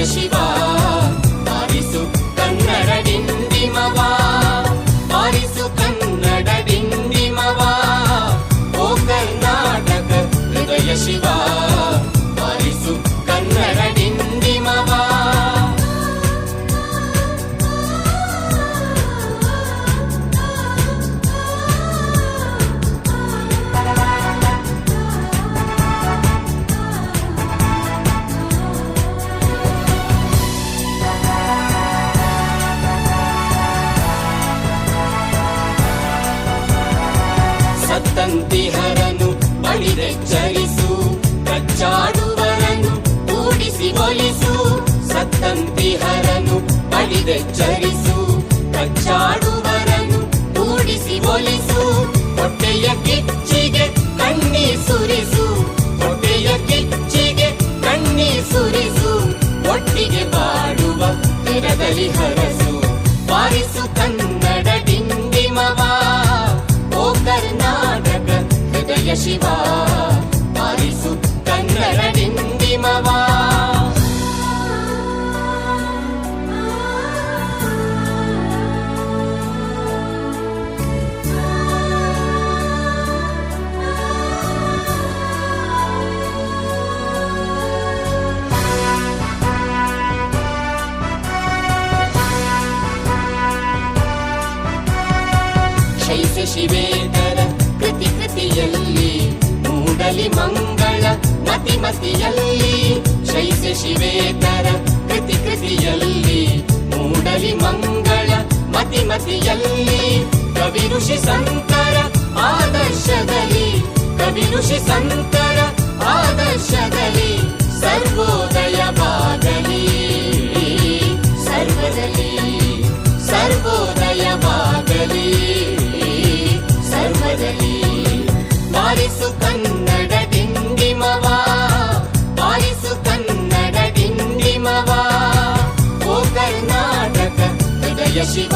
ಹೃದಯ ಶಿವ ಶೈಸ ಶಿವೇತರ ಕೃತಿ ಕೃತಿಯಲ್ಲಿ, ಮೂಡಲಿ ಮಂಗಳ ಮತಿ ಮತಿಯಲ್ಲಿ. ಶೈಸ ಶಿವೇತರ ಕೃತಿ ಕೃತಿಯಲ್ಲಿ, ಮೂಡಲಿ ಮಂಗಳ ಮತಿ ಮತಿಯಲ್ಲಿ. ಕವಿ ಋಷಿ ಸಂತರ ಆದರ್ಶದಲ್ಲಿ, ಕವಿ ಋಷಿ ಸಂತರ ಆದರ್ಶದಲ್ಲಿ ಸರ್ವೋದಯವಾಗಲಿ ಸರ್ವದಲ್ಲಿ ಸರ್ವೋದಯವಾಗಲಿ ಸರ್ವದಲ್ಲಿ ಬಾರಿಸು ಕನ್ನಡ ಡಿಂಡಿಮವ ಬಾರಿಸು ಕನ್ನಡ ಡಿಂಡಿಮವ ಓ ಕರ್ನಾಟಕ ಹೃದಯ ಶಿವ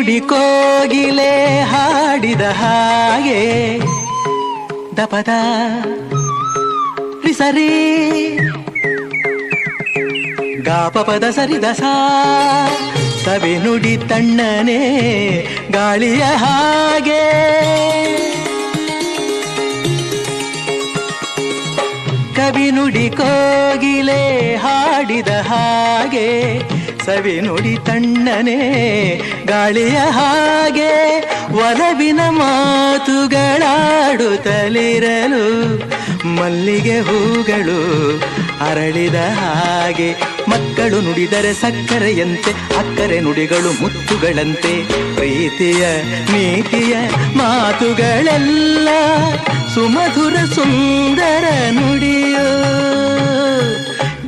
ನುಡಿ ಕೋಗಿಲೆ ಹಾಡಿದ ಹಾಗೆ. ದಪದ ಸರಿ ಗಾಪಪದ ಸರಿದ ಸಾ ಸವಿ ನುಡಿ ತಣ್ಣನೆ ಗಾಳಿಯ ಹಾಗೆ. ಕವಿ ನುಡಿ ಕೋಗಿಲೆ ಹಾಡಿದ ಹಾಗೆ. ಸವಿ ನುಡಿ ತಣ್ಣನೆ ಗಾಳಿಯ ಹಾಗೆ ಒಲವಿನ ಮಾತುಗಳಾಡುತ್ತಲಿರಲು ಮಲ್ಲಿಗೆ ಹೂಗಳು ಅರಳಿದ ಹಾಗೆ ಮಕ್ಕಳು ನುಡಿದರೆ ಸಕ್ಕರೆಯಂತೆ ಅಕ್ಕರೆ ನುಡಿಗಳು ಮುತ್ತುಗಳಂತೆ ಪ್ರೀತಿಯ ನೀತಿಯ ಮಾತುಗಳೆಲ್ಲ ಸುಮಧುರ ಸುಂದರ ನುಡಿಯೋ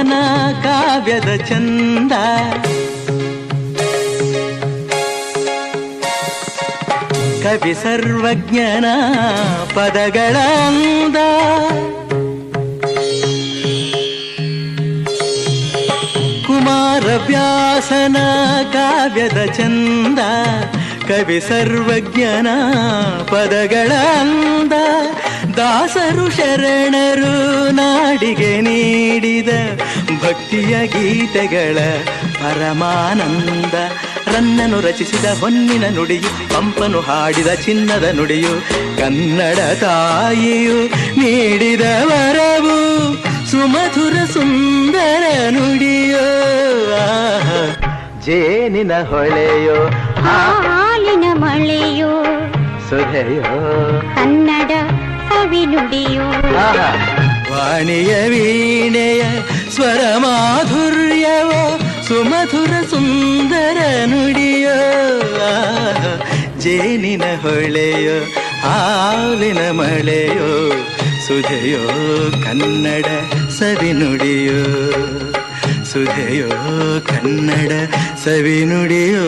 ಕುಮಾರವ್ಯಾಸನ ಕಾವ್ಯದ ಚಂದ ಕವಿ ಸರ್ವಜ್ಞನ ಪದಗಳ ಅಂದ ಕುಮಾರವ್ಯಾಸನ ಕಾವ್ಯದ ಚಂದ ಕವಿ ಸರ್ವಜ್ಞನ ಪದಗಳ ಅಂದ ದಾಸರು ಶರಣರು ನಾಡಿಗೆ ನೀಡಿದ ಭಕ್ತಿಯ ಗೀತೆಗಳ ಪರಮಾನಂದ. ರನ್ನನು ರಚಿಸಿದ ಹೊನ್ನಿನ ನುಡಿಯು ಪಂಪನು ಹಾಡಿದ ಚಿನ್ನದ ನುಡಿಯು ಕನ್ನಡ ತಾಯಿಯು ನೀಡಿದ ವರವು ಸುಮಧುರ ಸುಂದರ ನುಡಿಯೋ. ಜೇನಿನ ಹೊಳೆಯೋ ಹಾಲಿನ ಮಳೆಯೋ ಸುಧೆಯೋ ಕನ್ನಡ ಸವಿನುಡಿಯೋ ಆಹಾ. ವಾಣಿಯ ವೀಣೆಯ ಸ್ವರ ಮಾಧುರ್ಯವೋ ಸುಮಧುರ ಸುಂದರ ನುಡಿಯೋ ಆಹಾ. ಜೇನಿನ ಹೊಳೆಯೋ ಹಾಲಿನ ಮಳೆಯೋ ಸುಧೆಯೋ ಕನ್ನಡ ಸವಿನುಡಿಯೋ ಸುಧೆಯೋ ಕನ್ನಡ ಸವಿನುಡಿಯೋ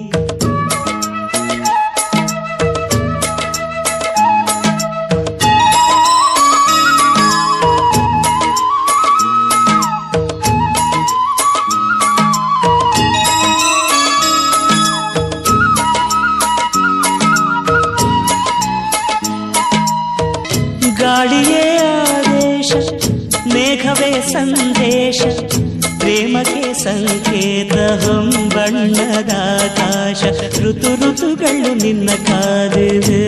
ಸಂದೇಶ ಪ್ರೇಮಕ್ಕೆ ಸಂಕೇತ ಹೊಂಬಣ್ಣದ ಆಕಾಶ ಋತು ಋತುಗಳು ನಿನ್ನ ಕಾದಿವೆ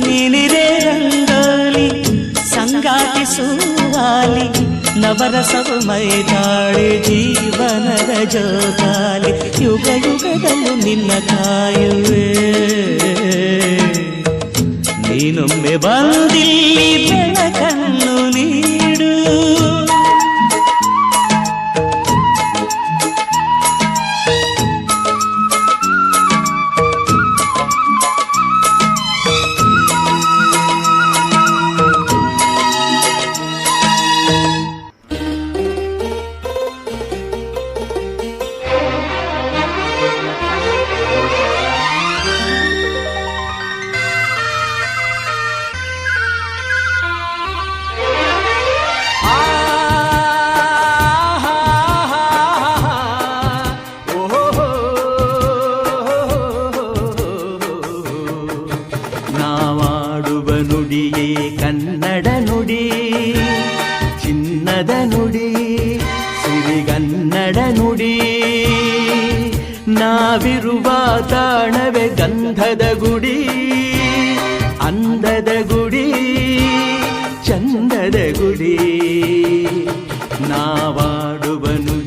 ನೀನಿರೇ ರಂಗೋಲಿ ಸಂಗಾತಿ ಸುವಾಲಿ ನವರಸವು ಮೈದಾಳಿ ಜೀವನದ ಜೋಗಾಲಿ ಯುಗ ಯುಗದಲ್ಲೂ ನಿನ್ನ ಕಾಯುವೆ ನೀನೊಮ್ಮೆ ಬಂದಿಲ್ಲಿ ಬೆಳಕನ್ನು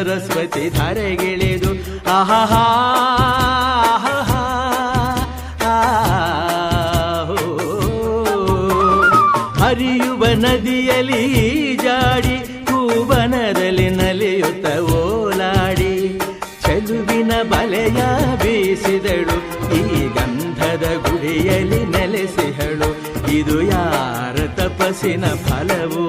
ಸರಸ್ವತಿ ಧರೆಗಿಳಿದು ಆಹಾ. ಹರಿಯುವ ನದಿಯಲ್ಲಿ ಜಾಡಿ ಹೂವನದಲ್ಲಿ ನಲಿಯುತ್ತ ಓಲಾಡಿ, ಚೆಲುವಿನ ಬಲೆಯ ಬೀಸಿದಳು, ಈ ಗಂಧದ ಗುಡಿಯಲ್ಲಿ ನೆಲೆಸಿಹಳು ಇದು ಯಾರ ತಪಸ್ಸಿನ ಫಲವೋ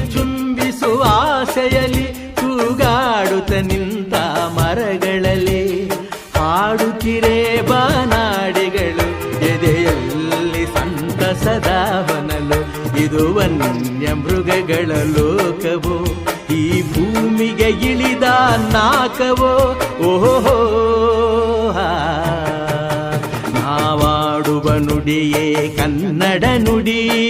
ಚುಂಬಿಸುವ ಆಸೆಯಲ್ಲಿ ತೂಗಾಡುತ್ತ ನಿಂತ ಮರಗಳಲ್ಲಿ. ಹಾಡುತ್ತಿರೇ ಬಾನಾಡಿಗಳು ಎದೆಯಲ್ಲಿ ಸಂತಸದ ಬನಲು ಇದು ವನ್ಯ ಮೃಗಗಳ ಲೋಕವೋ, ಈ ಭೂಮಿಗೆ ಇಳಿದ ನಾಕವೋ. ಓಹೋ ನಾವಾಡುವ ನುಡಿಯೇ ಕನ್ನಡನುಡಿ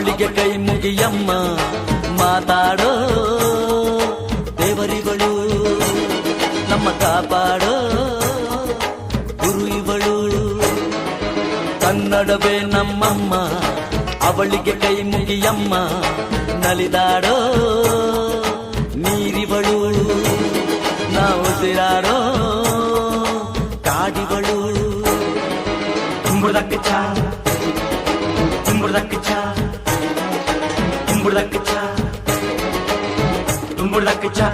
ಅವಳಿಗೆ ಕೈ ಮುಗಿಯಮ್ಮ, ಮಾತಾಡೋ ದೇವರಿಗಳು ನಮ್ಮ ಕಾಪಾಡೋ ಗುರು ಇವಳು. ಕನ್ನಡವೇ ನಮ್ಮಮ್ಮ, ಅವಳಿಗೆ ಕೈ ಮುಗಿಯಮ್ಮ, ನಲಿದಾಡೋ ನೀರಿವಳು. ನಾವು ಸಿರಾಡೋ ಕಾಡಿವಳು. ತುಂಬುದಕ್ಕೆ ಚಾ ತುಂಬುದಕ್ಕೆ ಚಾ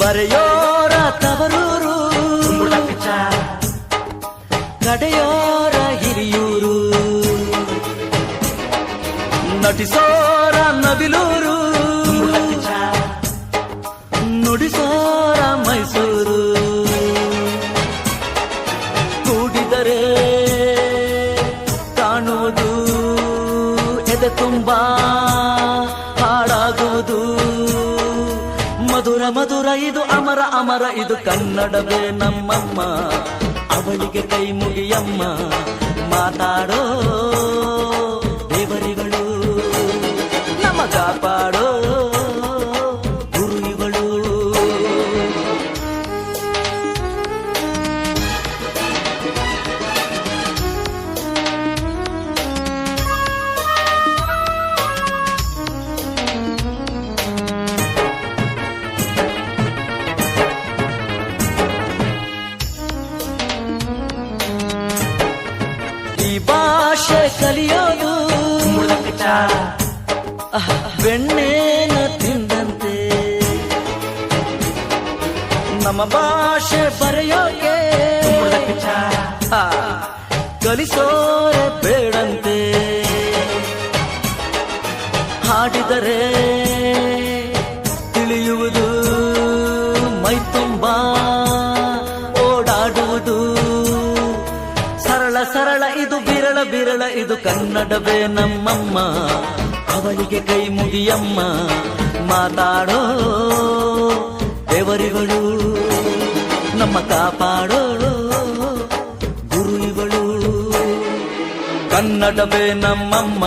ಬರೆಯೋರ ತವರೂರು ತುಂಬುದಕ್ಕೆ ತುಂಬುದಕ್ಕೆ ಚಾ ನುಡಿಸೋರ ಮೈಸೂರು. ಕೂಡಿದರೆ ಕಾಣುವುದು, ಎದೆ ತುಂಬಾ ಹಾಡಾಗುವುದು. ಮಧುರ ಮಧುರ ಇದು ಅಮರ ಅಮರ, ಇದು ಕನ್ನಡವೇ ನಮ್ಮಮ್ಮ. ಅವಳಿಗೆ ಕೈ ಮುಗಿಯಮ್ಮ, ಮಾತಾಡೋ ಹಾಡಿದರೆ ತಿಳಿಯುವುದು ಮೈ ತುಂಬ. ಓಡಾಡುವುದು ಸರಳ ಸರಳ, ಇದು ಬಿರಳ ಬಿರಳ ಇದು ಕನ್ನಡವೇ ನಮ್ಮಮ್ಮ. ಅವಳಿಗೆ ಕೈ ಮುಗಿಯಮ್ಮ. ಮಾತಾಡೋ ದೇವರಿಗಳು, ನಮ್ಮ ಕಾಪಾಡೋ ಗುರುಗಳು ಕನ್ನಡವೇ ನಮ್ಮಮ್ಮ.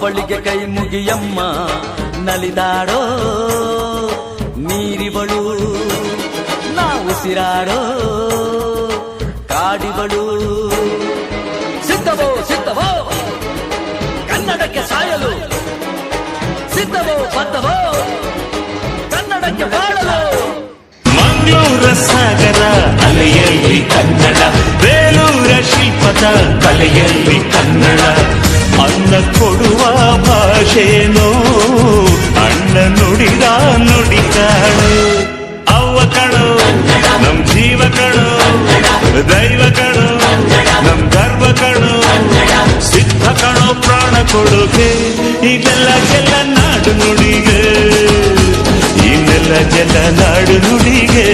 ಅವಳಿಗೆ ಕೈ ಮುಗಿಯಮ್ಮ, ನಲಿದಾಡೋ ನೀರಿವಳು ನಾವು ಉಸಿರಾಡೋ, ಕಾಡಿವಳು. ಸಿದ್ಧವೋ ಸಿದ್ಧವೋ, ಕನ್ನಡಕ್ಕೆ ಸಾಯಲು. ಸಿದ್ಧವೋ, ಬದ್ಧವೋ, ಕನ್ನಡಕ್ಕೆ ಬಾಳಲು. ಮಂಗಳೂರ ಸಾಗರ ಅಲೆಯಲ್ಲಿ ಕನ್ನಡ, ಬೇಲೂರ ಶಿಲ್ಪದ ಕಲೆಯಲ್ಲಿ ಕನ್ನಡ. ಅನ್ನ ಕೊಡುವ ಭಾಷೆನೋ ಅಣ್ಣ ನುಡಿದ ನುಡಿ ಕಾಣು ಅವ್ವ ಕಣೋ ನಮ್ ಜೀವ ಕಣೋ ದೈವ ಕಣೋ ನಮ್ ಗರ್ವ ಕಣೋ ಸಿದ್ಧ ಕಣೋ ಪ್ರಾಣ ಕೊಡುಗೆ, ಇದೆಲ್ಲ ಜಲ ನಾಡು ನುಡಿಗೆ ನೆಲ ಜಲ ನಾಡು ನುಡಿಗೆ.